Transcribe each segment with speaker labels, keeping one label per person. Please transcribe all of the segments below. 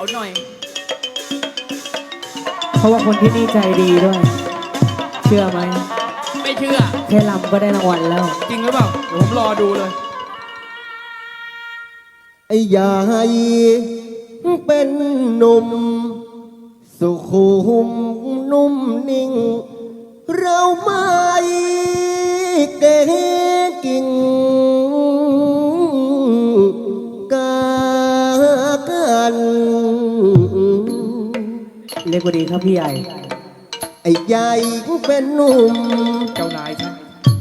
Speaker 1: เขาหน่อย
Speaker 2: เพราะว่าคนที่นี่ใจดีด้วย เชื่อไหม
Speaker 1: ไม่เชื่อ
Speaker 2: แค่ลำก็ได้รางวัลแล้ว
Speaker 1: จริงหรือเปล่าเดี๋ยวผมรอดูเลย
Speaker 3: ไอ้ยายเป็นหนุ่ม สุขุมนุ่มนิ่ง เราไม่เก่กิ่ง
Speaker 2: เรียกว่าดีครับพี่ใหญ่
Speaker 3: ไอ้ยายเป็นหนุ่ม
Speaker 1: เจ้านายท่า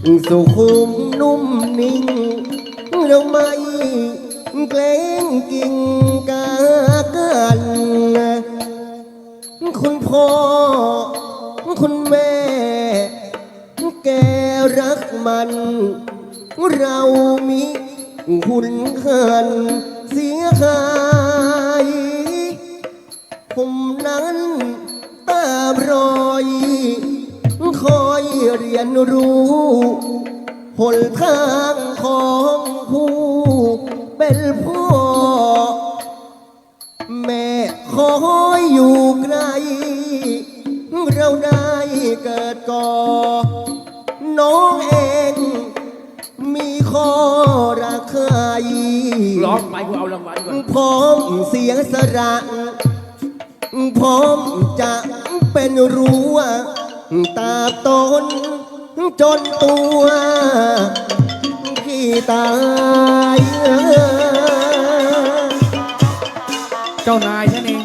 Speaker 1: น
Speaker 3: สุขุมนุ่มนิ่งเราไม่เกรงกิ่งกากันคุณพ่อ คุณแม่ แกรักมัน เรามีหุ่นหันเสียหาย ผมนั้นตามรอย คอยเรียนรู้หนทางของผู้เป็นพ่อ แม่คอยอยู่ไกล เราได้เกิดก่อ น้องเองมีข้อรักใคร
Speaker 1: ร้องไปกูเอารางวัลก่อน
Speaker 3: พร้อมเสียงสละ พร้อมจะเป็นรั้วตาตนจนตัวพี่ตาย
Speaker 1: เจ้านายท่านเอง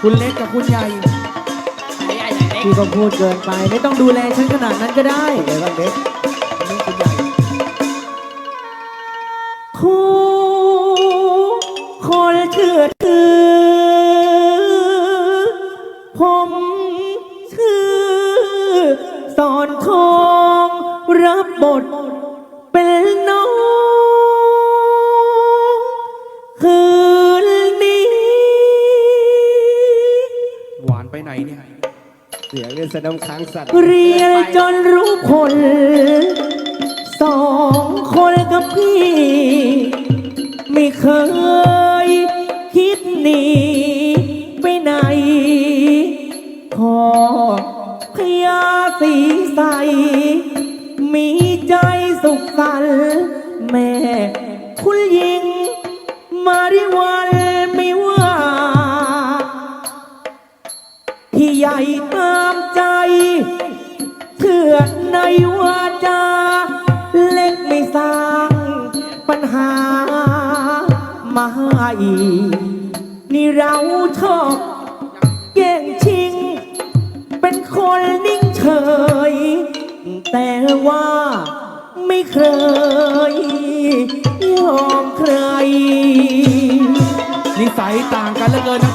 Speaker 1: คุณเล็กกับคุณใหญ่ไหนใหญ่ไหนเล็ก
Speaker 2: พี่ก็พูดเกินไป ไม่ต้องดูแลฉันขนาดนั้นก็ได้
Speaker 3: ไงบ้างเด็ก
Speaker 2: มชื่อสอนทองรับบทเป็นน้องคืนนี้
Speaker 1: หวานไปไหนเนี่ย
Speaker 3: เสียงเนี่ยแสดงค้างสั่น
Speaker 2: เรียนจนรู้ผล สองคนกับพี่ ไม่เคยคิดหนี พยาสีใส มีใจสุขสันต์แม่ คุณหญิง มาริวันไม่ว่า ที่ใหญ่ตามใจเชื่อนในวาจา เล็กไม่สร้างปัญหา มาให้นี่เราชอบ คนนิ่งเฉย แต่ว่าไม่เคยยอมใคร
Speaker 1: นิสัยต่างกันเหลือเกินนะ